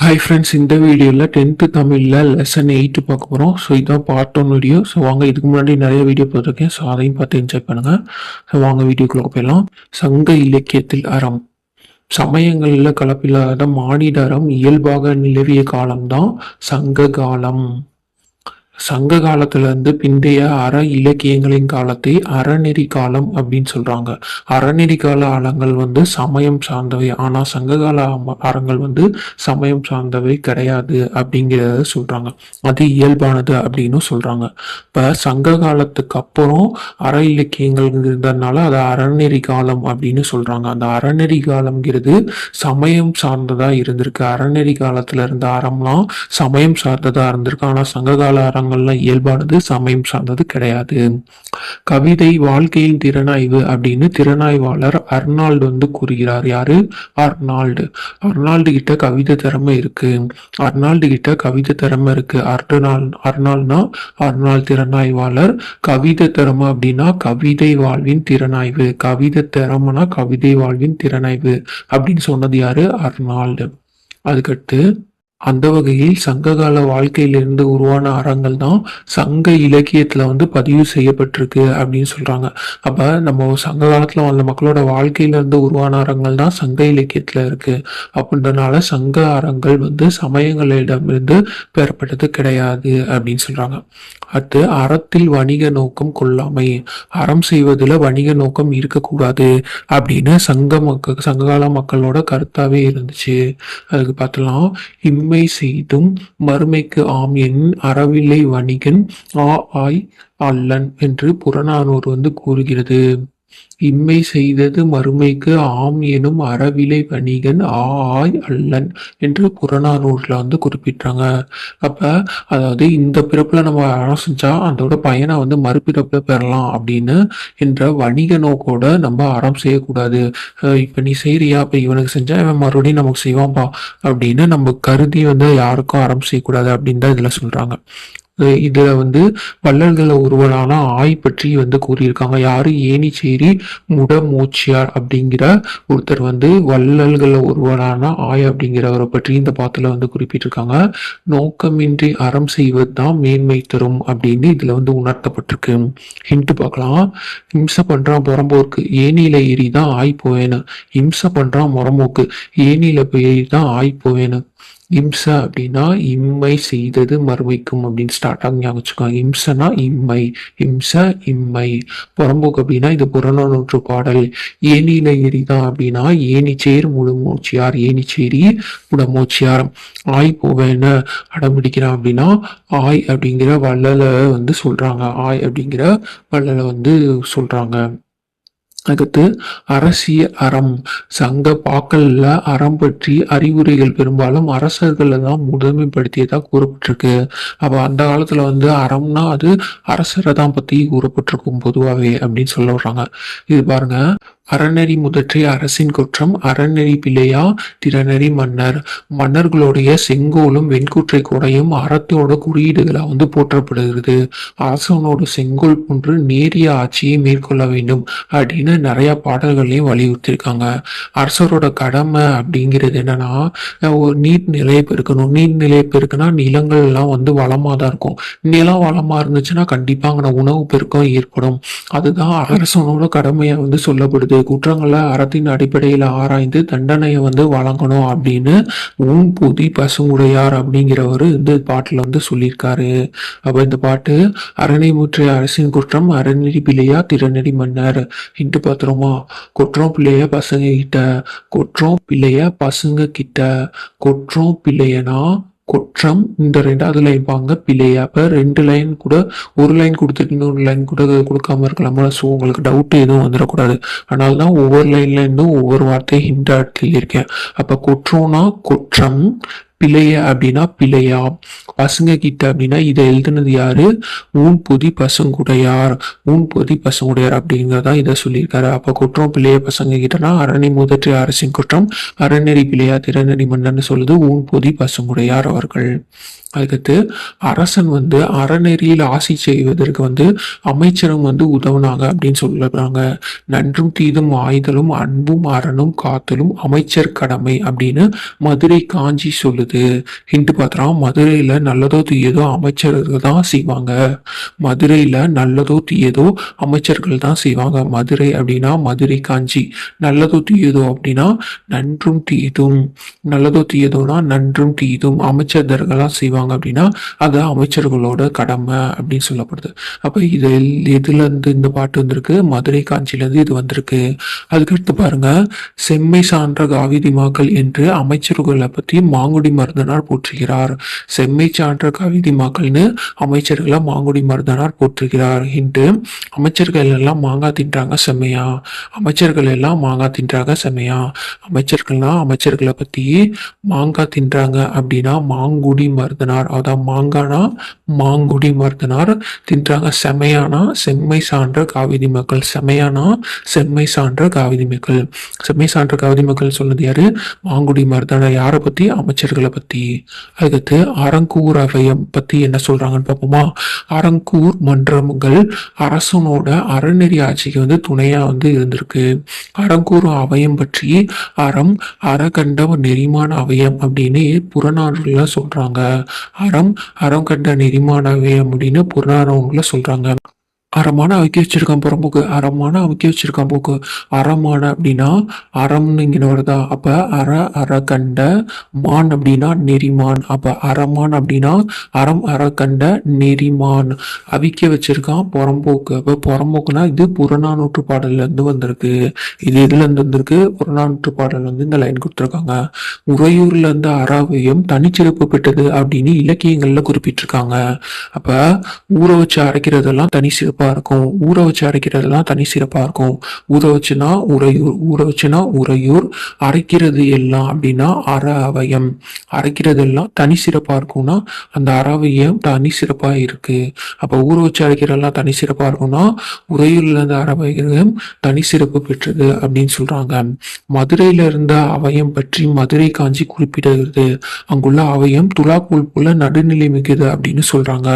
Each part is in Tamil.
ஹாய் ஃப்ரெண்ட்ஸ் இந்த வீடியோவில் டென்த்து தமிழில் லெசன் எயிட்டு பார்க்க போகிறோம் ஸோ இதுதான் பார்ட் ஒன் வீடியோ ஸோ வாங்க இதுக்கு முன்னாடி நிறைய வீடியோ பார்த்துருக்கேன். ஸோ அதையும் பார்த்து என்ஜாய் பண்ணுங்கள் ஸோ வாங்க வீடியோக்குள்ளே போயிடலாம். சங்க இலக்கியத்தில் அறம். சமயங்களில் கலப்பில்லாத மானிட அறம் இயல்பாக நிலவிய காலம்தான் சங்க காலம். சங்க காலத்துல இருந்து பிந்தைய அற இலக்கியங்களின் காலத்தை அறநெறி காலம் அப்படின்னு சொல்றாங்க. அறநெறி கால அறங்கள் வந்து சமயம் சார்ந்தவை. ஆனா சங்க கால அறங்கள் வந்து சமயம் சார்ந்தவை கிடையாது அப்படிங்கிறத சொல்றாங்க. அது இயல்பானது அப்படின்னு சொல்றாங்க. இப்ப சங்க காலத்துக்கு அப்புறம் அற இலக்கியங்கள் இருந்ததுனால அது அறநெறி காலம் அப்படின்னு சொல்றாங்க. அந்த அறநெறி காலம்ங்கிறது சமயம் சார்ந்ததா இருந்திருக்கு. அறநெறி காலத்துல இருந்த அறம்லாம் சமயம் சார்ந்ததா இருந்திருக்கு. ஆனா சங்ககால அறங்கள்லாம் இயல்பானது சமயம் சார்ந்தது கிடையாது. கவிதை வாழ்க்கையின் திறனாய்வு அப்படின்னு திறனாய்வாளர் அர்னால்டு வந்து கூறுகிறார். யாரு? அர்னால்டு. அர்னால்டு கிட்ட கவிதை திறமை இருக்கு. அர்னால்டு கிட்ட கவிதை திறமை இருக்கு. அர்னால் அர்னால்னா அர்னால் திறனாய்வாளர். கவிதை திறமை அப்படின்னா கவிதை வாழ்வின் திறனாய்வு. கவிதை திறமைனா கவிதை வாழ்வின் திறனாய்வு அப்படின்னு சொன்னது யாரு? அர்னால்டு. அதுக்கடுத்து அந்த வகையில் சங்ககால வாழ்க்கையிலிருந்து உருவான அறங்கள் தான் சங்க இலக்கியத்துல வந்து பதிவு செய்யப்பட்டிருக்கு அப்படின்னு சொல்றாங்க. அப்ப நம்ம சங்க காலத்துல வாழ்ந்த மக்களோட வாழ்க்கையில இருந்து உருவான அறங்கள் தான் சங்க இலக்கியத்துல இருக்கு. அப்படின்றனால சங்க அறங்கள் வந்து சமயங்களிடமிருந்து பெறப்பட்டது கிடையாது அப்படின்னு சொல்றாங்க. அடுத்து அறத்தில் வணிக நோக்கம் கொள்ளாமை. அறம் செய்வதில் வணிக நோக்கம் இருக்கக்கூடாது அப்படின்னு சங்க மக்கள் சங்ககால மக்களோட கருத்தாவே இருந்துச்சு. அதுக்கு பார்த்தலாம் இம்மை செய்தும் மறுமைக்கு ஆம் என் அறவில்லை வணிகன் ஆ ஆய் அல்லன் என்று புறநானூறு வந்து கூறுகிறது. இம்மை செய்தது மறுமைக்கு ஆம் எனும் அறவிலை வணிகன் ஆ ஆய் அல்லன் என்று புறநானூறுல வந்து குறிப்பிட்டாங்க. அப்ப அதாவது இந்த பிறப்புல நம்ம அறம் அதோட பயனை வந்து மறுபிறப்புல பெறலாம் அப்படின்னு என்ற வணிக நோக்கோட நம்ம அறம் செய்யக்கூடாது. அஹ் இப்ப நீ செய்யறியா அப்ப இவனுக்கு செஞ்சா இவன் மறுபடியும் நமக்கு செய்வான்பா? அப்படின்னு நம்ம கருதி வந்து யாருக்கும் அறம் செய்யக்கூடாது அப்படின்னு தான் இதுல சொல்றாங்க. இதில் வந்து வள்ளல்களில் ஒருவரான ஆய் பற்றி வந்து கூறியிருக்காங்க. யாரு? ஏனிச்சேரி முடமூச்சியார் அப்படிங்கிற ஒருத்தர் வந்து வள்ளல்களில் ஒருவரான ஆய் அப்படிங்கிறவரை பற்றி இந்த பாத்தில் வந்து குறிப்பிட்டிருக்காங்க. நோக்கமின்றி அறம் செய்வது தான் மேன்மை தரும் அப்படின்னு இதில் வந்து உணர்த்தப்பட்டிருக்கு. ஹிண்ட் பார்க்கலாம். இம்சை பண்ணுறான் புறம்போக்கு ஏனியில் ஏறி தான் ஆய் போவேன்னு ஹிம்சை பண்ணுறான் முறம்போக்கு ஏனியில் போய் ஏறி தான் ஆய் போவேன்னு இம்சை அப்படின்னா இம்மை செய்தது மறுமைக்கும் அப்படின்னு ஸ்டார்ட் ஆகி ஞாபகம் வச்சுக்கோங்க. இம்சனா இம்மை இம்ச இம்மை. புறம்போக்கு அப்படின்னா இது புறநானூற்று பாடல். ஏனியில எரிதான் அப்படின்னா ஏனிச்சேர் முழுமூச்சியார் ஏனிச்சேரி உடமூச்சியார் ஆய் போவேன்னு அடம்பிடிக்கிறான் அப்படின்னா ஆய் அப்படிங்கிற வள்ளலை வந்து சொல்றாங்க. ஆய் அப்படிங்கிற வள்ளலை வந்து சொல்றாங்க. அடுத்து அரசியல் அறம் சங்க பாக்கல்ல அறம் பற்றி அறிவுரைகள் பெரும்பாலும் அரசர்களை தான் முதன்மைப்படுத்தியதா கூறப்பட்டிருக்கு. அப்ப அந்த காலத்துல வந்து அறம்னா அது அரசரை தான் பத்தி கூறப்பட்டிருக்கும் பொதுவாகவே அப்படின்னு சொல்ல வர்றாங்க. இது பாருங்க அறநெறி முதற்றி அரசின் குற்றம் அறநெறி பிள்ளையா திறநெறி மன்னர். மன்னர்களுடைய செங்கோலும் வெண்குற்றை கூடையும் அறத்தோட குறியீடுகளா வந்து போற்றப்படுகிறது. அரசனோட செங்கோல் போன்று நேரிய ஆட்சியை மேற்கொள்ள வேண்டும் அப்படின்னு நிறைய பாடல்களையும் வலியுறுத்தியிருக்காங்க. அரசரோட கடமை அப்படிங்கிறது என்னன்னா ஒரு நீர் நிலையை பெருக்கணும். நீர் நிலையை பெருக்குனா நிலங்கள் எல்லாம் வந்து வளமா தான் இருக்கும். நிலம் வளமா இருந்துச்சுன்னா கண்டிப்பா அங்கே உணவு பெருக்கம் ஏற்படும். அதுதான் அரசனோட கடமையை வந்து சொல்லப்படுது. குற்றங்களை அறத்தின் அடிப்படையில் ஆராய்ந்து தண்டனையை வந்து வழங்கணும் அப்படின்னு உன் புதி பசுவுடையார் அப்படிங்கிறவர் இந்த பாட்டுல வந்து சொல்லியிருக்காரு. அப்போ இந்த பாட்டு அரணை முற்றிய அரசின் குற்றம் அறநெறி பிள்ளையா திறனடி மன்னர். இன்ட்டு பார்த்துருமா குற்றம் பிள்ளைய பசங்க கிட்ட குற்றம் பிள்ளைய பசங்க கிட்ட குற்றம் பிள்ளையனா குற்றம் இந்த ரெண்டாவது லைன் பாங்க பிழையா. அப்ப ரெண்டு லைன் கூட ஒரு லைன் கொடுத்துட்டு இன்னொரு லைன் கூட கொடுக்காம இருக்கலாமா? ஸோ உங்களுக்கு டவுட் எதுவும் வந்துடக்கூடாது. அதனால தான் ஒவ்வொரு லைன்லேருந்தும் ஒவ்வொரு வார்த்தையை ஹிண்ட் சொல்லியிருக்கேன் அப்ப குற்றம்னா குற்றம் பிழைய அப்படின்னா பிழையா? பசங்க கிட்ட அப்படின்னா இதை எழுதுனது யாரு? ஊன் பொதி பசுங்குடையார். ஊன் பொதி பசுங்குடையார் அப்படிங்கிறதா இதை சொல்லியிருக்காரு. அப்ப குற்றம் பிள்ளைய பசங்க கிட்டனா அரணி முதற்றி அரசின் குற்றம். அறநெறி பிள்ளையா திறநெறி மன்னன்னு சொல்லுது. ஊன் பொதி பசுங்குடையார் அவர்கள். அதுக்கடுத்து அரசன் வந்து அறநெறியில் ஆசி செய்வதற்கு வந்து அமைச்சரும் வந்து உதவுனாங்க அப்படின்னு சொல்லுறாங்க நன்றும் தீதும் ஆய்தலும் அன்பும் அறனும் காத்தலும் அமைச்சர் கடமை அப்படின்னு மதுரை காஞ்சி சொல்லுது. ஹிண்ட் பார்த்தா மதுரையில் நல்லதோ தீயதோ அமைச்சர்கள் தான் செய்வாங்க. மதுரையில நல்லதோ தீயதோ அமைச்சர்கள் தான் செய்வாங்க. மதுரை அப்படின்னா மதுரை காஞ்சி. நல்லதோ தீயதோ அப்படின்னா நன்றும் தீயதும் நல்லதோ தீயதோனா நன்றும் தீயதும் அமைச்சர்கள்லாம் செய்வாங்க. அப்படின்னா அது அமைச்சர்களோட கடமை அப்படின்னு சொல்லப்படுது. அப்போ இது எதுலேருந்து இந்த பாட்டு வந்திருக்கு? மதுரை காஞ்சில இது வந்திருக்கு. அதுக்கடுத்து பாருங்க செம்மை சான்ற காவிதிமாக்கள் என்று அமைச்சர்களை பற்றி மாங்குடி மருந்தனார் போற்றுகிறார். செம்மை சான்ற காவிதிமாக்கள்னு அமைச்சர்களை மாங்குடி மருந்தனார் போற்றுகிறார் என்று அமைச்சர்கள் எல்லாம் மாங்காய் தின்றாங்க செம்மையா? அமைச்சர்கள் எல்லாம் மாங்காய் தின்றாங்க செம்மையா? அமைச்சர்கள்லாம் அமைச்சர்களை பத்தி மாங்காய் தின்றாங்க அப்படின்னா மாங்குடி மருதனார் அதான் மாங்கானா மாங்குடி மருதனார் தின்றாங்க செமையானா செம்மை சான்ற காவிதி மக்கள். செமையானா செம்மை சான்ற காவிதி மக்கள். செம்மை சான்ற காவிதி மக்கள் சொன்னது யாரு? மாங்குடி மருதனார் யாரை பத்தி? அமைச்சர்களை பத்தி. அதுக்கடுத்து அரங்கூர் அவையம் பத்தி என்ன சொல்றாங்கன்னு பார்ப்போமா? அரங்கூர் மன்றங்கள் அரசனோட அறநெறி ஆட்சிக்கு வந்து துணையா வந்து இருந்திருக்கு. அரங்கூர் அவையம் பற்றி அறம் அறகண்ட நெறிமான அவையம் அப்படின்னு புறநானூறுல சொல்றாங்க. அறம் அறம் கண்ட நெறிமானவே அப்படின்னு புறநானூறுல சொல்றாங்க. அறமான அவிக்க வச்சிருக்கான் புறம்போக்கு அறமான அவிக்க வச்சிருக்கான் போக்கு. அறமான அப்படின்னா அறம்னு இங்கே வருதா அப்ப அற அற கண்ட மான் அப்படின்னா நெறிமான். அப்ப அறமான் அப்படின்னா அறம் அற கண்ட நெறிமான். அவிக்க வச்சிருக்கான் புறம்போக்கு அப்ப புறம்போக்குனா இது புறநானூற்று பாடல்ல இருந்து வந்திருக்கு. இது எதுல இருந்து வந்திருக்கு? புறநானூற்று பாடல் வந்து இந்த லைன் கொடுத்துருக்காங்க. உறையூர்ல இருந்து அறாவையும் தனிச்சிறப்பு பெற்றது அப்படின்னு இலக்கியங்கள்ல குறிப்பிட்டிருக்காங்க. அப்ப ஊற வச்சு அரைக்கிறதெல்லாம் தனி சிறப்பாக இருக்கும் ஊற வச்சு அரைக்கிறதுலாம் தனி சிறப்பாக இருக்கும் ஊற வச்சுனா உறையூர் ஊற வச்சுனா உறையூர் அரைக்கிறது எல்லாம் அப்படின்னா அற அவயம் அரைக்கிறது எல்லாம் தனி சிறப்பாக இருக்கும்னா அந்த அறவையம் தனி சிறப்பாக இருக்குது அப்போ ஊற வச்சு அரைக்கிறதெல்லாம் தனி சிறப்பாக இருக்கும்னா உறையூர்ல இருந்த அறவையம் தனி சிறப்பு பெற்றது அப்படின்னு சொல்கிறாங்க மதுரையில் இருந்த அவயம் பற்றி மதுரை காஞ்சி குறிப்பிடுகிறது. அங்குள்ள அவயம் துலாக்கோல் போல நடுநிலை மிகுது அப்படின்னு சொல்கிறாங்க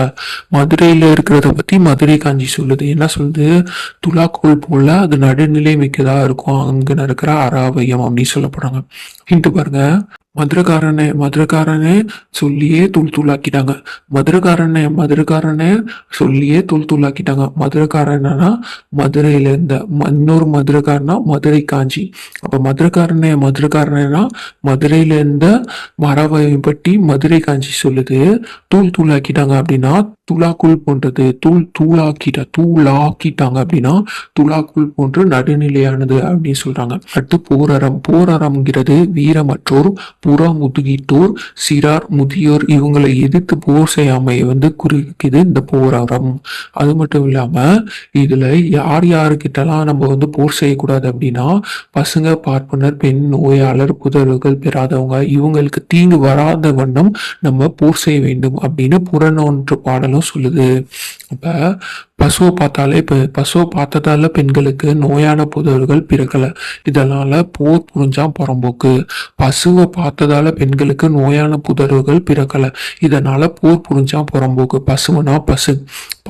மதுரையில் இருக்கிறத பற்றி மதுரை காஞ்சி சொல்லுது. என்ன சொல்லுது? துலாக்கோள் போல அது நடுநிலை மிக்கதா இருக்கும். அங்க நடக்கிற அராவயம் அப்படின்னு சொல்லப்படுறாங்க. ஹிண்ட் பாருங்க. மதுரக்காரனை மதுரக்காரனை சொல்லியே தூள் தூளாக்கிட்டாங்க. மதுரக்காரனை மதுரக்காரனை சொல்லியே தூள் தூளாக்கிட்டாங்க. மதுரக்காரனா? மதுரையில இருந்த இன்னொரு மதுரக்காரனா? மதுரை காஞ்சி. அப்ப மதுரக்காரனை மதுரக்காரனா? மதுரையில இருந்த மரவை பற்றி மதுரை காஞ்சி சொல்லுது. தூள் தூளாக்கிட்டாங்க அப்படின்னா துலாக்குள் போன்றது தூள் தூளாக்கிட்ட தூளாக்கிட்டாங்க அப்படின்னா துலாக்குள் போன்று நடுநிலையானது அப்படின்னு சொல்றாங்க. அடுத்து போரறம். போரறம்ங்கிறது வீரமற்றோர் புற முதுகிட்டோர் சிறார் முதியோர் இவங்களை எதிர்த்து போர் செய்யாமை வந்து குறிக்குது இந்த போரறம். அது மட்டும் இல்லாம இதுல யார் யாருக்கிட்டலாம் நம்ம வந்து போர் செய்யக்கூடாது அப்படின்னா பசங்க பார்ப்பனர் பெண் நோயாளர் புதல்கள் பெறாதவங்க இவங்களுக்கு தீங்கு வராத வண்ணம் நம்ம போர் செய்ய வேண்டும் அப்படின்னு புறநோன்று பாடலும் சொல்லுது இப்போ பசுவை பார்த்தாலே இப்போ பசுவை பார்த்ததால பெண்களுக்கு நோயான புதல்வர்கள் பிறக்கலை. இதனால் போர் புரிஞ்சா புறம்போக்கு. பசுவை பார்த்ததால பெண்களுக்கு நோயான புதர்வுகள் பிறக்கலை. இதனால் போர் புரிஞ்சா புறம்போக்கு. பசுவனா பசு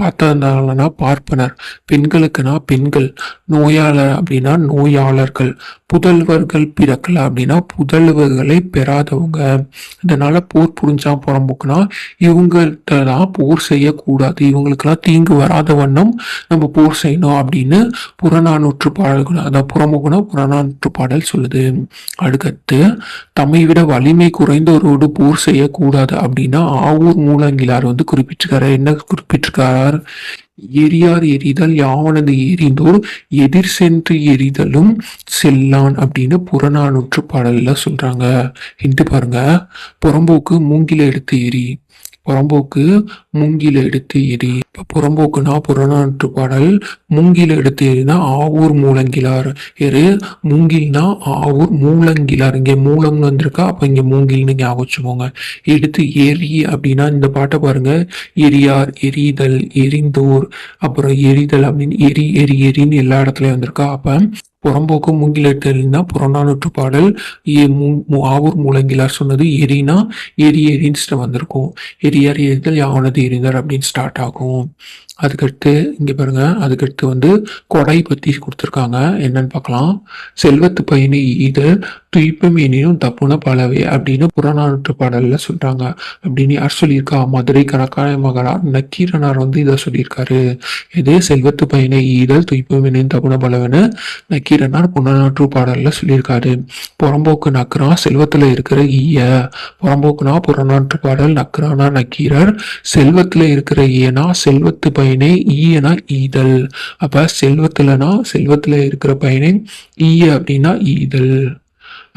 பார்த்ததுனாலனா பார்ப்பனர். பெண்களுக்குனா பெண்கள் நோயாளர் அப்படின்னா நோயாளர்கள். புதல்வர்கள் பிறக்கல அப்படின்னா புதல்வர்களை பெறாதவங்க. இதனால் போர் புரிஞ்சா புறம்போக்குனா இவங்கள்ட்ட தான் போர் செய்யக்கூடாது. இவங்களுக்கு இவங்களுக்கெல்லாம் தீங்கு வராத வண்ணம் நம்ம போர் செய்யணும் அப்படின்னு புறநானூற்று பாடல்கள் அதாவது புறமுகனா புறநானூற்று பாடல் சொல்லுது. அடுக்கத்து தம்மை விட வலிமை குறைந்தவரோடு போர் செய்யக்கூடாது அப்படின்னா ஆவூர் மூலங்கிலார் வந்து குறிப்பிட்டிருக்காரு. என்ன குறிப்பிட்டிருக்கார்? எரியார் எரிதல் யாவனது எரிந்தோர் எதிர் சென்று எரிதலும் செல்லான் அப்படின்னு புறநானூற்று பாடல்ல சொல்றாங்க. ஹிண்ட் பாருங்க புறம்போக்கு மூங்கில எடுத்து எரி புறம்போக்கு மூங்கில எடுத்து எரி இப்போ புறம்போக்குனா புறநாற்று பாடல் மூங்கில எடுத்து எரினா ஆவூர் மூலங்கிலார் எரு மூங்கில்னா ஆவூர் மூலங்கிலார் இங்கே மூலம்னு வந்திருக்கா அப்போ இங்க மூங்கில்னு ஞாபகம் வச்சுக்கோங்க எடுத்து எரி அப்படின்னா இந்த பாட்டை பாருங்க. எரியார் எரிதல் எரிந்தோர் அப்புறம் எரிதல் அப்படின்னு எரி எரி எரின்னு எல்லா இடத்துலையும் வந்திருக்கா. அப்போ புறம்போக்கு மூங்கிலெட்டல்னா புறநானூற்று பாடல் ஏ ஆவூர் மூலங்கிலார் சொன்னது எரினா எரி எரின்னு வந்திருக்கும். எரியார் எரிதல் யாவனது எரிந்தார் அப்படின்னு ஸ்டார்ட் ஆகும். அதுக்கடுத்து இங்கே பாருங்க அதுக்கடுத்து வந்து கொடை பற்றி கொடுத்துருக்காங்க. என்னன்னு பார்க்கலாம். செல்வத்து பயணி ஈதல் துய்ப்பம் எனினும் தப்புன பலவே அப்படின்னு புறநானூற்று பாடலில் சொல்றாங்க. அப்படின்னு யார் சொல்லியிருக்கா? மதுரை கணக்காய மகனார் நக்கீரனார் வந்து இதை சொல்லியிருக்காரு. இது செல்வத்து பயணி ஈதல் துய்ப்பம் எனினும் தப்புன பலவேன்னு நக்கீரனார் புறநானூற்று பாடல்ல சொல்லியிருக்காரு. புறம்போக்கு நக்கரா செல்வத்துல இருக்கிற ஈய. புறம்போக்குனா புறநாற்று பாடல் நக்கரானா நக்கீரர். செல்வத்துல இருக்கிற ஈயனா செல்வத்து பயனை ஈயனா ஈதல். அப்ப செல்வத்துலனா செல்வத்துல இருக்கிற பயனை ஈய அப்படின்னா ஈதல்.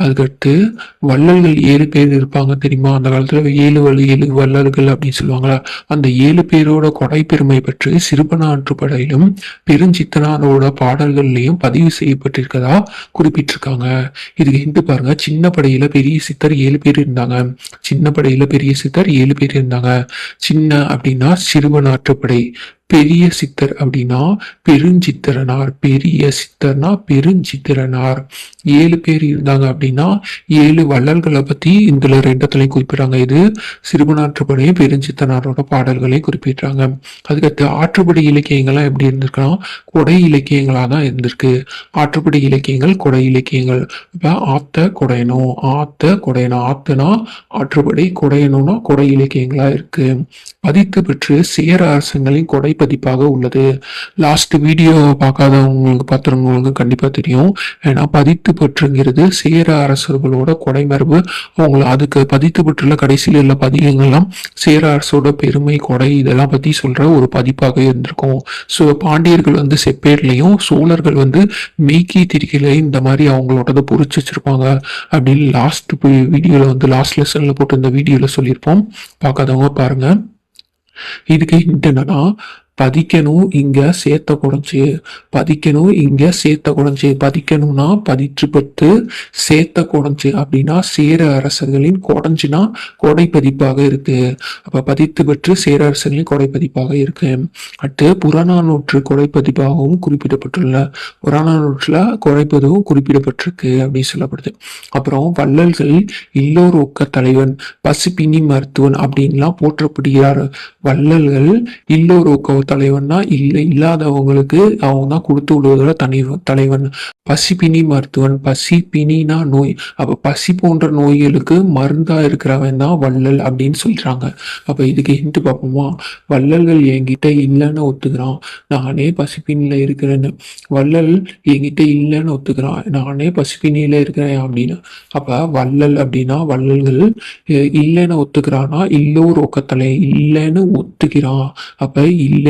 அதுக்கடுத்து வள்ளல்கள் ஏழு பேர் இருப்பாங்க தெரியுமா? அந்த காலத்துல ஏழு வழி ஏழு வள்ளல்கள் அப்படின்னு சொல்லுவாங்களா? அந்த ஏழு பேரோட கொடை பெருமை பற்றி சிறுபனாற்று படையிலும் பெருஞ்சித்தனாரோட பாடல்கள்லையும் பதிவு செய்யப்பட்டிருக்கதா குறிப்பிட்டிருக்காங்க. இதுக்கு ஹிந்து பாருங்க. சின்ன படையில பெரிய சித்தர் ஏழு பேர் இருந்தாங்க. சின்ன படையில பெரிய சித்தர் ஏழு பேர் இருந்தாங்க. சின்ன அப்படின்னா சிறுவனாற்றுப்படை பெரிய சித்தர் அப்படின்னா பெருஞ்சித்திரனார் பெரிய சித்தர்னா பெருஞ்சித்திரனார். ஏழு பேர் இருந்தாங்க அப்படின்னா ஏழு வள்ளல்களை பத்தி இதுல ரெண்டத்துலையும் குறிப்பிடுறாங்க. இது சிறுபனாற்றுப்படையும் பெருஞ்சித்தனாரோட பாடல்களையும் குறிப்பிடுறாங்க. அதுக்கடுத்து ஆற்றுப்படை இலக்கியங்கள்லாம் எப்படி இருந்திருக்குன்னா கொடை இலக்கியங்களா தான் இருந்திருக்கு. ஆற்றுப்படை இலக்கியங்கள் கொடை இலக்கியங்கள். இப்ப ஆத்த கொடையணும் ஆத்த கொடையணும் ஆத்துனா ஆற்றுப்படை கொடையணும்னா கொடை இலக்கியங்களா இருக்கு. பதித்து பெற்று சேர அரசங்களின் கொடை பதிப்பாக உள்ளது. லாஸ்ட் வீடியோ பார்க்காதவங்களுக்கு பார்த்துருவங்களுக்கு கண்டிப்பாக தெரியும். ஏன்னா பதித்து பெற்றுங்கிறது சேர அரசர்களோட கொடை மரபு அவங்கள அதுக்கு பதித்து பெற்றுள்ள கடைசியில் உள்ள பதிகங்கள்லாம் சேர அரசோட பெருமை கொடை இதெல்லாம் பத்தி சொல்ற ஒரு பதிப்பாக இருந்திருக்கும். ஸோ பாண்டியர்கள் வந்து செப்பேர்லையும் சோழர்கள் வந்து மீக்கி திரிக்கையிலையும் இந்த மாதிரி அவங்களோடத பொறிச்சு வச்சிருப்பாங்க அப்படின்னு லாஸ்ட் வீடியோவில் வந்து லாஸ்ட் லெசன்ல போட்டு இந்த வீடியோவில் சொல்லியிருப்போம். பார்க்காதவங்க பாருங்க. இதுக்கு என்னன்னா பதிக்கணும் இங்க சேர்த்த குறைஞ்சி பதிக்கணும் இங்க சேர்த்த குறைஞ்சி பதிக்கணும்னா பதிற்று பத்து சேர்த்த குறைஞ்சி அப்படின்னா சேர அரசர்களின் குறைஞ்சினா கொடை பதிப்பாக இருக்கு. அப்ப பதித்து பெற்று சேர அரசர்களின் கொடை பதிப்பாக இருக்கு. அடுத்து புறநானூற்று கொடை பதிப்பாகவும் குறிப்பிடப்பட்டுள்ள புறநானூற்றுல குறைப்பதும் குறிப்பிடப்பட்டிருக்கு அப்படின்னு சொல்லப்படுது. அப்புறம் வள்ளல்கள் இல்லோர் ஒக்க தலைவன் பசுப்பினி மருத்துவன் அப்படின்லாம் போற்றப்படுகிறார். வள்ளல்கள் இல்லோர் ஒக்க தலைவன்னா இல்லை இல்லாதவங்களுக்கு அவங்க தான் கொடுத்து விடுவதோட தனி தலைவன். பசிப்பினி மருத்துவன் பசி பிணினா நோய். அப்ப பசி போன்ற நோய்களுக்கு மருந்தா இருக்கிறவன் தான் வள்ளல் அப்படின்னு சொல்றாங்க. அப்ப இதுக்கு ஹிண்ட் பார்ப்போமா? வள்ளல்கள் என்கிட்ட இல்லைன்னு ஒத்துக்கிறான். நானே பசிப்பினியில் இருக்கிறேன்னு. வள்ளல் என்கிட்ட இல்லைன்னு ஒத்துக்கிறான். நானே பசிப்பினியில் இருக்கிறேன் அப்படின்னு. அப்ப வள்ளல் அப்படின்னா வள்ளல்கள் இல்லைன்னு ஒத்துக்கிறான்னா இல்லோர் ஒக்கத்தலை. இல்லைன்னு ஒத்துக்கிறான். அப்ப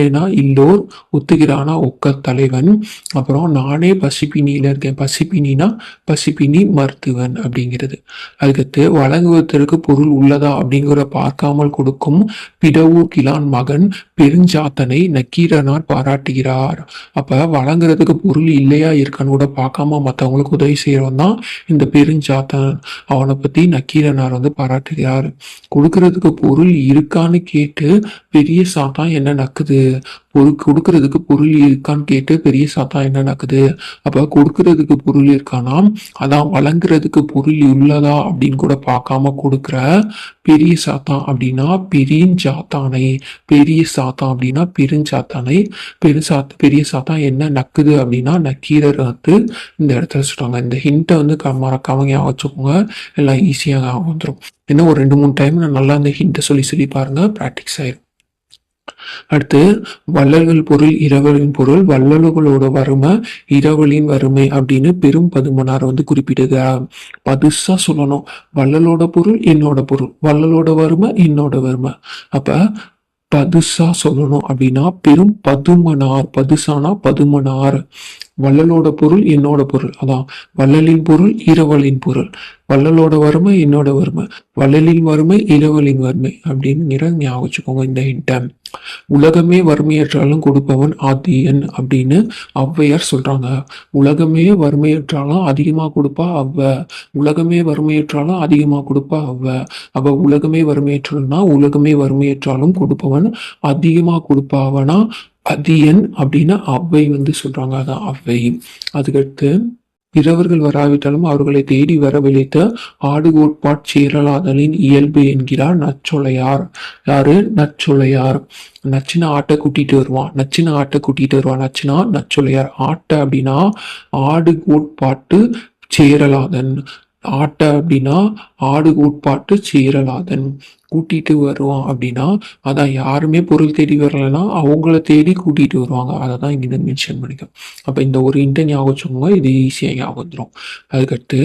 இல்லைன்னா இல்லோர் ஒத்துக்கிறானா? ஒக்க தலைவன். அப்புறம் நானே பசிப்பினியில் இருக்கேன். பசிப்பினா பசிப்பினி மருத்துவன் அப்படிங்கிறது. அதுக்கடுத்து வழங்குவதற்கு பொருள் உள்ளதா அப்படிங்கிற பார்க்காமல் கொடுக்கும் பிடவூர் கிலான் மகன் பெருஞ்சாத்தனை நக்கீரனார் பாராட்டுகிறார். அப்ப வழங்குறதுக்கு பொருள் இல்லையா இருக்கான்னு கூட பார்க்காம மற்றவங்களுக்கு உதவி செய்யறவன் தான் இந்த பெருஞ்சாத்தன். அவனை பத்தி நக்கீரனார் வந்து பாராட்டுகிறார். கொடுக்கறதுக்கு பொருள் இருக்கான்னு கேட்டு பெரிய சாத்தான் என்ன நக்குது? கொடுக்கறதுக்கு பொருள் இருக்கான்னு கேட்டு பெரிய சாத்தா என்ன நக்குது அப்ப கொடுக்கறதுக்கு பொருள் இருக்கானா? அதான் வழங்குறதுக்கு பொருள் உள்ளதா அப்படின்னு கூட பார்க்காம கொடுக்குற பெரிய சாத்தான் அப்படின்னா பெரியஞ்சாத்தானை பெரிய சாத்தான் அப்படின்னா பெருஞ்சாத்தானை. பெருசாத் பெரிய சாத்தான் என்ன நக்குது அப்படின்னா நக்கீரர் வந்து இந்த இடத்துல சொல்றாங்க. இந்த ஹிண்ட்டை வந்து க- மறக்காம ஞாபகம் வச்சுக்கோங்க. எல்லாம் ஈஸியாக வந்துடும் இன்னும் ஒரு ரெண்டு மூணு டைம் நான் நல்லா இந்த ஹிண்ட்டை சொல்லி சொல்லி பாருங்க. ப்ராக்டிஸ் ஆயிரும். அடுத்து வள்ளல்கள் பொருள் இரவலின் பொருள் வள்ளல்களோட வறுமை இரவலின் வறுமை அப்படின்னு பெரும் பதுமனார் வந்து குறிப்பிடுகிறார். பதுசா சொல்லணும். வள்ளலோட பொருள் என்னோட பொருள். வள்ளலோட வறுமை என்னோட வறுமை அப்ப பதுசா சொல்லணும் அப்படின்னா பெரும் பதுமனார். பதுசானா பதுமனார். வள்ளலோட பொருள் என்னோட பொருள். அதான் வள்ளலின் பொருள் இரவலின் பொருள். வள்ளலோட வறுமை என்னோட வறுமை. வள்ளலின் வறுமை இரவலின் வறுமை. அப்படின்னு ஞாபகம் வச்சுக்கோங்க இந்த ஹிண்ட்டை உலகமே வறுமையற்றாலும் கொடுப்பவன் ஆதியன் அப்படின்னு ஔவையார் சொல்றாங்க. உலகமே வறுமையற்றாலும் அதிகமா கொடுப்பா அவ்வ உலகமே வறுமையற்றாலும் அதிகமா கொடுப்பா அவ்வ அவ உலகமே வறுமையற்றல்னா உலகமே வறுமையற்றாலும் கொடுப்பவன் அதிகமா கொடுப்பாவனா அதியன் அப்படின்னா அவ்வை வந்து சொல்றாங்க. அதான் அவ்வை. அதுக்கடுத்து இரவர்கள் வராவிட்டாலும் அவர்களை தேடி வரவழைத்த ஆடு கோட்பாட் சீரலாதலின் இயல்பு என்கிறார் நச்சொலையார். யாரு? நச்சொலையார். நச்சினா ஆட்டை கூட்டிட்டு வருவான். நச்சினா ஆட்டை கூட்டிட்டு வருவான். நச்சினா நச்சொலையார். ஆட்டை அப்படின்னா ஆடு கோட்பாட்டு சேரலாதன். ஆட்டை அப்படின்னா ஆடு கூட்பாட்டு சீரலாதன் கூட்டிட்டு வருவான் அப்படின்னா அதான் யாருமே பொருள் தேடி வரலைன்னா அவங்கள தேடி கூட்டிட்டு வருவாங்க. அதை தான் இங்கே மென்ஷன் பண்ணிக்கோ அப்போ இந்த ஒரு இன்டை ஞாபகம் வச்சுக்கோங்க. இது ஈஸியாக ஞாபகம் வந்துடும் அதுக்கடுத்து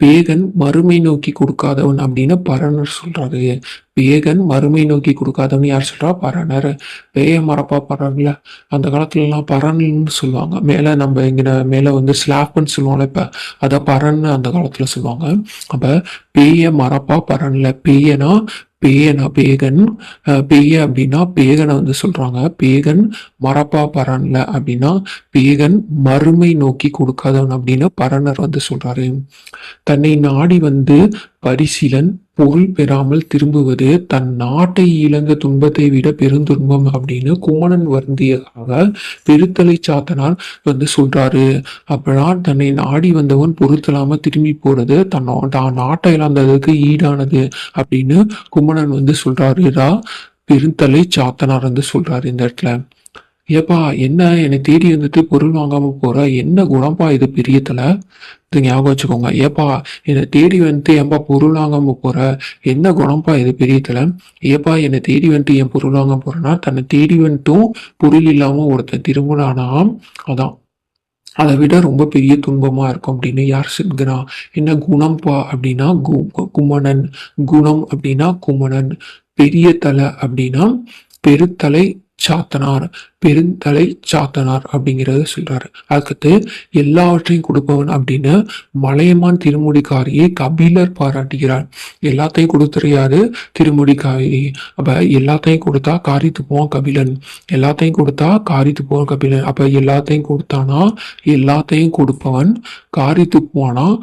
பேகன் மறுமை நோக்கி கொடுக்காதவன் அப்படின்னு பரணர் சொல்றாரு. பேகன் மறுமை நோக்கி கொடுக்காதவன் யார் சொல்றா? பரணர். பேய மரப்பா பரன்ல அந்த காலத்துலலாம் பரன்னு சொல்லுவாங்க. மேலே நம்ம இங்கே மேலே வந்து ஸ்லாப்னு சொல்லுவோம்ல இப்போ அதை பரன்னு அந்த காலத்தில் சொல்லுவாங்க. அப்போ பேய மரப்பா பரன்ல பேயனா பேயனா பேகன் அஹ் பேய அப்படின்னா பேகனை வந்து சொல்றாங்க. பேகன் மரப்பா பரன்ல அப்படின்னா பேகன் மறுமை நோக்கி கொடுக்காதவன் அப்படின்னு பரணர் வந்து சொல்றாரு. தன்னை நாடி வந்து பரிசீலன் பொருள் பெறாமல் திரும்புவது தன் நாட்டை இழந்த துன்பத்தை விட பெருந்துன்பம் அப்படின்னு குமணன் வருந்தியதாக பெருத்தலை சாத்தனார் வந்து சொல்றாரு. அப்படின்னா தன்னை நாடி வந்தவன் பொருத்தலாம திரும்பி போறது தன் நா- தான் நாட்டை இழந்ததுக்கு ஈடானது அப்படின்னு குமணன் வந்து சொல்றாருடா பெருந்தலை சாத்தனார் வந்து சொல்றாரு இந்த இடத்துல. ஏப்பா என்ன? என்னை தேடி வந்துட்டு பொருள் வாங்காம போற? என்ன குணப்பா இது பெரிய தலை இது ஞாபகம் வச்சுக்கோங்க. ஏப்பா என்னை தேடி வந்துட்டு ஏன்பா பொருள் வாங்காம போற? என்ன குணம்ப்பா இது பெரிய தலை ஏப்பா என்னை தேடி வந்துட்டு என் பொருள் வாங்க போறேன்னா தன்னை தேடி வந்துட்டும் பொருள் இல்லாம ஒருத்தன் திரும்பினானா அதான். அதை விட ரொம்ப பெரிய துன்பமா இருக்கும் அப்படின்னு யார் சிங்கனா என்ன குணம்ப்பா அப்படின்னா கு குமணன். குணம் அப்படின்னா குமணன். பெரிய தலை அப்படின்னா பெருத்தலை சாத்தனார் பெருந்தலை சாத்தனார் அப்படிங்கிறத சொல்றாரு. அதுக்கடுத்து எல்லாவற்றையும் கொடுப்பவன் அப்படின்னு மலையமான் திருமுடிக்காரியை கபிலர் பாராட்டுகிறார். எல்லாத்தையும் கொடுத்துறையாரு திருமுடிக்காரி. அப்ப எல்லாத்தையும் கொடுத்தா காரித்து போவான் கபிலன். எல்லாத்தையும் கொடுத்தா காரித்து போவான் கபிலன். அப்ப எல்லாத்தையும் கொடுத்தானா? எல்லாத்தையும் கொடுப்பவன் காரித்து போனா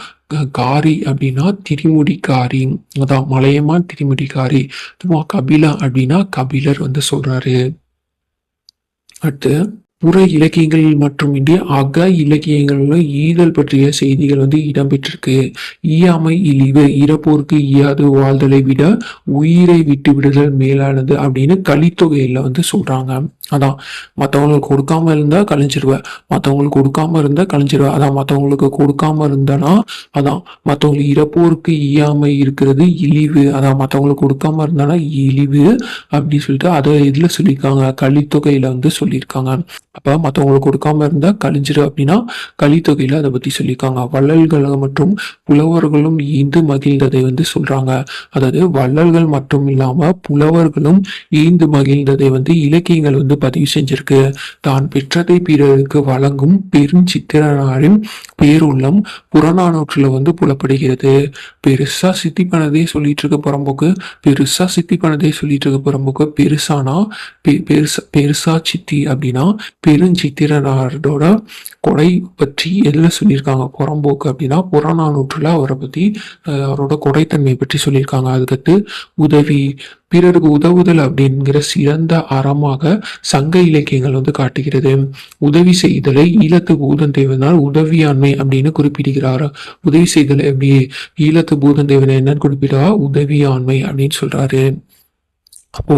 காரி அப்படின்னா திரிமுடிக்காரி. அதான் மலையமான் திரிமுடிக்காரி. கபிலா அப்படின்னா கபிலர் வந்து சொல்றாரு. அடுத்து புற இலக்கியங்கள் மட்டுமின்றி அக இலக்கியங்களிலும் ஈதல் பற்றிய செய்திகள் வந்து இடம்பெற்றிருக்கு. ஈயாமை இழிவு இறப்போருக்கு ஈயாது வாழ்தலை விட உயிரை விட்டு விடுதல் மேலானது அப்படின்னு கலித்தொகையில வந்து சொல்றாங்க. அதான் மற்றவங்களுக்கு கொடுக்காம இருந்தா கழிஞ்சிருவேன் மற்றவங்களுக்கு கொடுக்காம இருந்தா கழிஞ்சிருவேன் அதான் மற்றவங்களுக்கு கொடுக்காம இருந்தனா அதான் மற்றவங்களுக்கு இறப்போருக்கு ஈயாமை இருக்கிறது இழிவு. அதான் மற்றவங்களுக்கு கொடுக்காம இருந்தானா இழிவு அப்படின்னு சொல்லிட்டு அதை இதுல சொல்லியிருக்காங்க. கலித்தொகையில வந்து சொல்லியிருக்காங்க. அப்ப மற்றவங்களுக்கு கொடுக்காம இருந்தா கழிஞ்சிரு அப்படின்னா கலித்தொகையில அதை பத்தி சொல்லியிருக்காங்க. வள்ளல்கள் மற்றும் புலவர்களும் ஈந்து மகிழ்ந்ததை வந்து சொல்றாங்க. அதாவது வள்ளல்கள் மட்டும் இல்லாம புலவர்களும் ஈந்து மகிழ்ந்ததை வந்து இலக்கியங்கள் வந்து பதிவு செஞ்சிருக்கு. தான் பெற்றதை பிறருக்கு வழங்கும் பெருஞ்சித்திரனாரின் பேருள்ளம் புறநானூற்றுல வந்து புலப்படுகிறது. பெருசா சித்தி பண்ணதே சொல்லிட்டு இருக்க புறம்போக்கு பெருசா சித்தி பண்ணதே சொல்லிட்டு இருக்க புறம்போக்கு பெருசானா பெருசா பெருசா சித்தி அப்படின்னா பெருஞ்சித்திரனாரோட கொடை பற்றி எதில் சொல்லியிருக்காங்க? புறம்போக்கு அப்படின்னா புறநானூற்றுல அவரை பற்றி அவரோட கொடைத்தன்மை பற்றி சொல்லியிருக்காங்க. அதுக்கடுத்து உதவி பிறருக்கு உதவுதல் அப்படிங்கிற சிறந்த அறமாக சங்க இலக்கியங்கள் வந்து காட்டுகிறது. உதவி செய்தலை ஈழத்து பூதந்தேவனால் உதவியாண்மை அப்படின்னு குறிப்பிடுகிறார். உதவி செய்தல் எப்படி? ஈழத்து பூதந்தேவனை என்னன்னு குறிப்பிடுவா? உதவியாண்மை அப்படின்னு சொல்றாரு. அப்போ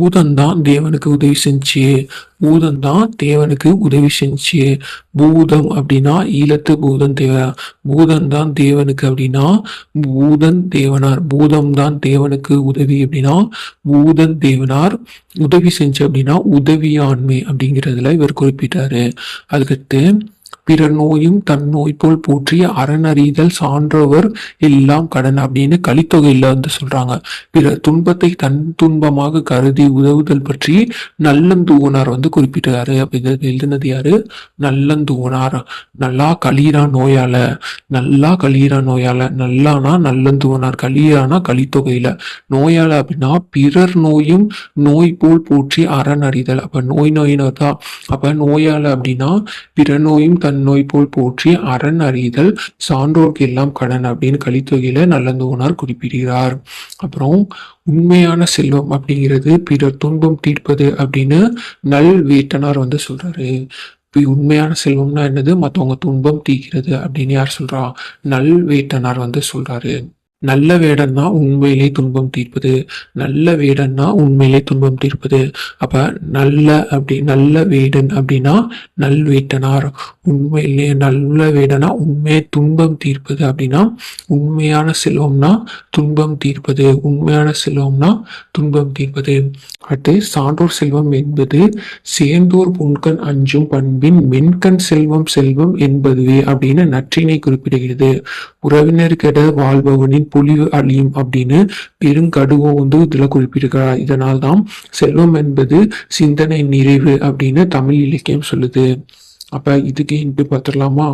பூதந்தான் தேவனுக்கு உதவி செஞ்சு பூதந்தான் தேவனுக்கு உதவி செஞ்சு பூதம் அப்படின்னா ஈழத்து பூதம் தேவனார் பூதம் தான் தேவனுக்கு அப்படின்னா பூதன் தேவனார். பூதம் தான் தேவனுக்கு உதவி அப்படின்னா பூதன் தேவனார். உதவி செஞ்சு அப்படின்னா உதவியாண்மை அப்படிங்கிறதுல இவர் குறிப்பிட்டாரு. அதுக்கடுத்து பிறர் நோயும் தன் நோய் போல் போற்றி அறநறிதல் சான்றவர் எல்லாம் கடன் அப்படின்னு கலித்தொகையில் வந்து சொல்றாங்க. பிறர் துன்பத்தை தன் துன்பமாக கருதி உதவுதல் பற்றி நல்லந்தூவனார் வந்து குறிப்பிட்டாரு அப்ப இது எழுதினது யாரு? நல்லந்தூவனார் நல்லா கலீரா நோயால நல்லா கலீரா நோயால நல்லானா நல்லந்தூவனார் கலீரானா கலித்தொகையில. நோயால அப்படின்னா பிறர் நோயும் நோய் போல் போற்றி அறநறிதல். அப்ப நோய் நோயினர் தான் அப்ப நோயால அப்படின்னா பிற நோயும் தன் நோய் போல் போற்றி அரண் அறிதல் சான்றோர்க்கு எல்லாம் கடன் அப்படின்னு கலித்தொகையில நல்லந்தோனார் குறிப்பிடுகிறார். அப்புறம் உண்மையான செல்வம் அப்படிங்கிறது பிறர் துன்பம் தீர்ப்பது அப்படின்னு நல் வேட்டனார் வந்து சொல்றாரு. இப்போ உண்மையான செல்வம்னா என்னது? மற்றவங்க துன்பம் தீக்கிறது அப்படின்னு யார் சொல்றா? நல் வேட்டனார் வந்து சொல்றாரு. நல்ல வேடன்னா உண்மையிலே துன்பம் தீர்ப்பது நல்ல வேடன்னா உண்மையிலே துன்பம் தீர்ப்பது. அப்ப நல்ல அப்படி நல்ல வேடன் அப்படின்னா நல்வேட்டனார் உண்மையிலே நல்ல வேடனா உண்மையை துன்பம் தீர்ப்பது அப்படின்னா உண்மையான செல்வம்னா துன்பம் தீர்ப்பது. உண்மையான செல்வம்னா துன்பம் தீர்ப்பது. அடுத்து சான்றோர் செல்வம் என்பது சேர்ந்தோர் புன்கண் அஞ்சும் பண்பின் மென்கண் செல்வம் செல்வம் என்பதுவே அப்படின்னு நற்றினை குறிப்பிடுகிறது. உறவினர்கிட வாழ்பவனின் பொலிவு அழியும் அப்படின்னு பெருங்கடுவோ வந்து இதுல குறிப்பிட்டிருக்கிறார் இதனால்தான் செல்வம் என்பது சிந்தனை நிறைவு அப்படின்னு தமிழ் இலக்கியம் சொல்லுது. அப்ப இதுக்கு இன்ட்டு பார்த்துடலாமா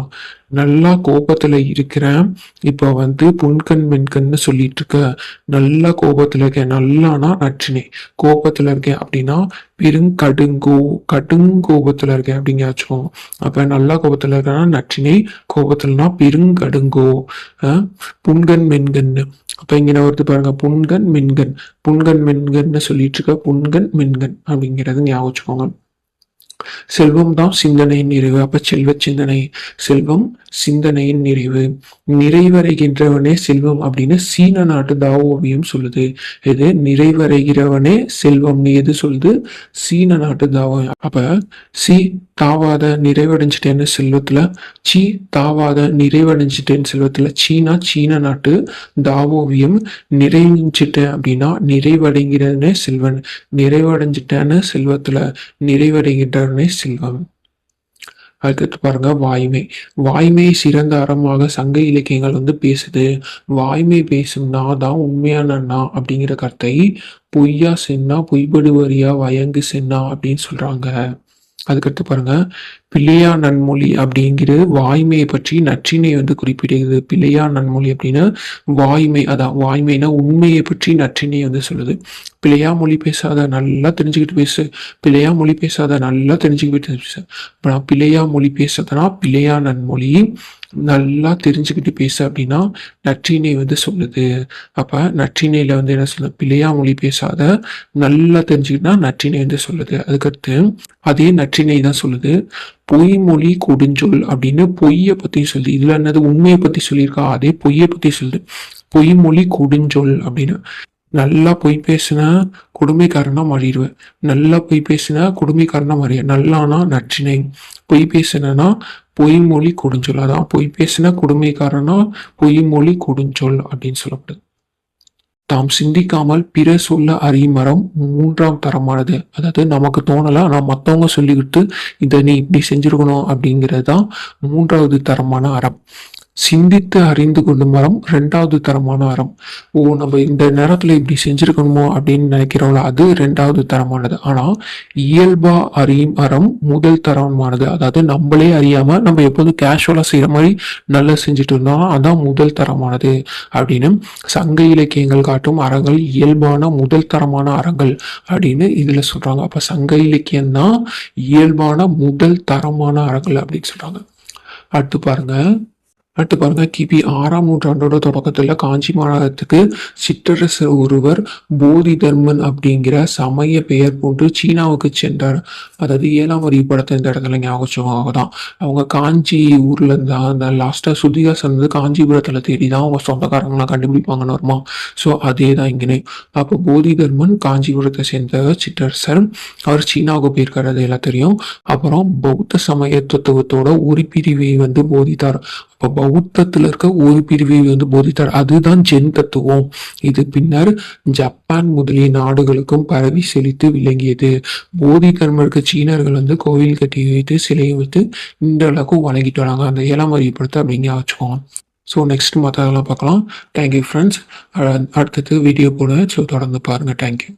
நல்லா கோபத்துல இருக்கிறேன். இப்போ வந்து புன்கண் மென்கண்னு சொல்லிட்டு இருக்க நல்லா கோபத்துல இருக்கேன். நல்லானா நற்றினை. கோபத்துல இருக்கேன் அப்படின்னா பெருங்கடுங்கோ கடுங்கோபத்துல இருக்கேன் அப்படிங்காச்சும் அப்போ அப்ப நல்லா கோபத்துல இருக்கேன்னா நச்சினை கோபத்துலனா பெருங்கடுங்கோ. அஹ், புன்கண் மென்கண்ணு. அப்ப இங்க வருது பாருங்க. புன்கண் மென்கண். புன்கண் மென்கன்னு சொல்லிட்டு இருக்க புன்கண் மென்கண் அப்படிங்கிறது ஞாபகம் வச்சுக்கோங்க. செல்வம் தான் சிந்தனையின் நிறைவு. அப்ப செல்வ சிந்தனை செல்வம் சிந்தனையின் நிறைவு. நிறைவடைகின்றவனே செல்வம் அப்படின்னு சீன நாட்டு தாவோவியம் சொல்லுது. இது நிறைவடைகிறவனே செல்வம் எது சொல்லுது? சீன நாட்டு தாவோவியம் அப்ப சி தாவாத நிறைவடைஞ்சிட்டேன்னு செல்வத்துல சி தாவாத நிறைவடைஞ்சிட்டேன்னு செல்வத்துல சீனா சீன நாட்டு தாவோவியம் நிறைஞ்சிட்டேன் அப்படின்னா நிறைவடைகிறனே செல்வன். நிறைவடைஞ்சிட்டேன்னு செல்வத்துல நிறைவடைகின்ற நிறைவடைகின்றவனே செல்வம் அடுத்தது பாருங்க வாய்மை. வாய்மை சிறந்த அறமாக சங்க இலக்கியங்கள் வந்து பேசுது. வாய்மை பேசும் நான் தான் உண்மையான நா அப்படிங்கிற கருத்தை பொய்யா சென்னா பொய்படுவரியா வயங்கு சென்னா அப்படின்னு சொல்றாங்க. அதுக்கடுத்து பாருங்க பிள்ளையா நன்மொழி அப்படிங்கிறது வாய்மையை பற்றி நற்றினை வந்து குறிப்பிடுகிறது. பிள்ளையா நன்மொழி அப்படின்னா வாய்மை அதான் வாய்மைனா உண்மையை பற்றி நற்றினை வந்து சொல்லுது. பிள்ளையா மொழி பேசாத நல்லா தெரிஞ்சுக்கிட்டு பேசு. பிள்ளையா மொழி பேசாத நல்லா தெரிஞ்சுக்கிட்டு பேசு. அப்புறம் பிள்ளையா மொழி பேசாதனா பிள்ளையா நன்மொழி நல்லா தெரிஞ்சுக்கிட்டு பேசு அப்படின்னா நற்றினை வந்து சொல்லுது. அப்ப நற்றினையில வந்து என்ன சொல்லுது? பிள்ளையா மொழி பேசாத நல்லா தெரிஞ்சுக்கிட்டா நற்றினை வந்து சொல்லுது. அதுக்கடுத்து அதே நற்றினை தான் சொல்லுது. பொய்மொழி கொடுஞ்சொல் அப்படின்னு பொய்யை பற்றி சொல்லுது இதில் என்னது உண்மையை பத்தி சொல்லியிருக்கா? அதே பொய்யை பத்தி சொல்லுது. பொய்மொழி கொடுஞ்சொல் அப்படின்னு. நல்லா பொய் பேசுனா கொடுமைக்காரனா மாறிடுவேன் நல்லா பொய் பேசுனா கொடுமைக்காரனா மாறிய நல்லானா நற்றினை. பொய் பேசுனா பொய்மொழி கொடுஞ்சொல். அதான் பொய் பேசுனா கொடுமைக்காரனா பொய்மொழி கொடுஞ்சொல் அப்படின்னு சொல்லப்படுது. தாம் சிந்திக்காமல் பிற சொல்ல அறிமரம் மூன்றாம் தரமானது. அதாவது நமக்கு தோணல ஆனா மத்தவங்க சொல்லிக்கிட்டு இதை நீ இப்படி செஞ்சிருக்கணும் அப்படிங்கிறது தான் மூன்றாவது தரமான அறம். சிந்தித்து அறிந்து கொள்ளும் மரம் ரெண்டாவது தரமான அறம். ஓ நம்ம இந்த நேரத்துல இப்படி செஞ்சிருக்கணுமோ அப்படின்னு நினைக்கிறோம்ல அது ரெண்டாவது தரமானது. ஆனா இயல்பா அறியும் அறம் முதல் தரமானது. அதாவது நம்மளே அறியாம நம்ம எப்போதும் கேஷுவலா செய்யற மாதிரி நல்லா செஞ்சுட்டு இருந்தோம் அதான் முதல் தரமானது அப்படின்னு சங்க இலக்கியங்கள் காட்டும் அறங்கள் இயல்பான முதல் தரமான அறங்கள் அப்படின்னு இதுல சொல்றாங்க. அப்ப சங்க இலக்கியம் தான் இயல்பான முதல் தரமான அறங்கள் அப்படின்னு சொல்றாங்க. அடுத்து பாருங்க. அடுத்து பாருங்க கிபி ஆறாம் நூற்றாண்டோட தொடக்கத்துல காஞ்சி மாநகரத்துக்கு சிற்றரசர் ஒருவர் போதி தர்மன் அப்படிங்கிற சமய பெயர் போன்று சீனாவுக்கு சென்றார். அதாவது ஏழாம் வரி படத்தை இந்த இடத்துல ஞாபகம் தான். அவங்க காஞ்சி ஊர்ல இருந்தா அந்த லாஸ்டா சுதிகாசன் வந்து காஞ்சிபுரத்துல தேடி தான் அவங்க சொந்தக்காரங்களாம் கண்டுபிடிப்பாங்கன்னு வருமா. ஸோ அதே தான் இங்கனே. அப்போ போதி தர்மன் காஞ்சிபுரத்தை சேர்ந்த சிற்றரசர் அவர் சீனாவுக்கு போயிருக்காரு அது எல்லாம் தெரியும். அப்புறம் பௌத்த சமய தத்துவத்தோட ஒரு பிரிவை வந்து போதித்தார். அப்போ பௌத்தத்தில் இருக்க ஒரு பிரிவை வந்து போதித்தார். அதுதான் ஜென் தத்துவம். இது பின்னர் ஜப்பான் முதலிய நாடுகளுக்கும் பரவி செழித்து விளங்கியது. போதி தர்மருக்கு சீனர்கள் வந்து கோவில் கட்டி வைத்து சிலையை வைத்து இந்த அளவுக்கு வணங்கிட்டு வராங்க. அந்த ஏழாம் அறிவுப்படுத்த அப்படிங்க வச்சுக்கோங்க. ஸோ நெக்ஸ்ட் மற்றதெல்லாம் பார்க்கலாம். தேங்க்யூ ஃப்ரெண்ட்ஸ் அடுத்தது வீடியோ போடுவேன் ஸோ தொடர்ந்து பாருங்கள் தேங்க்யூ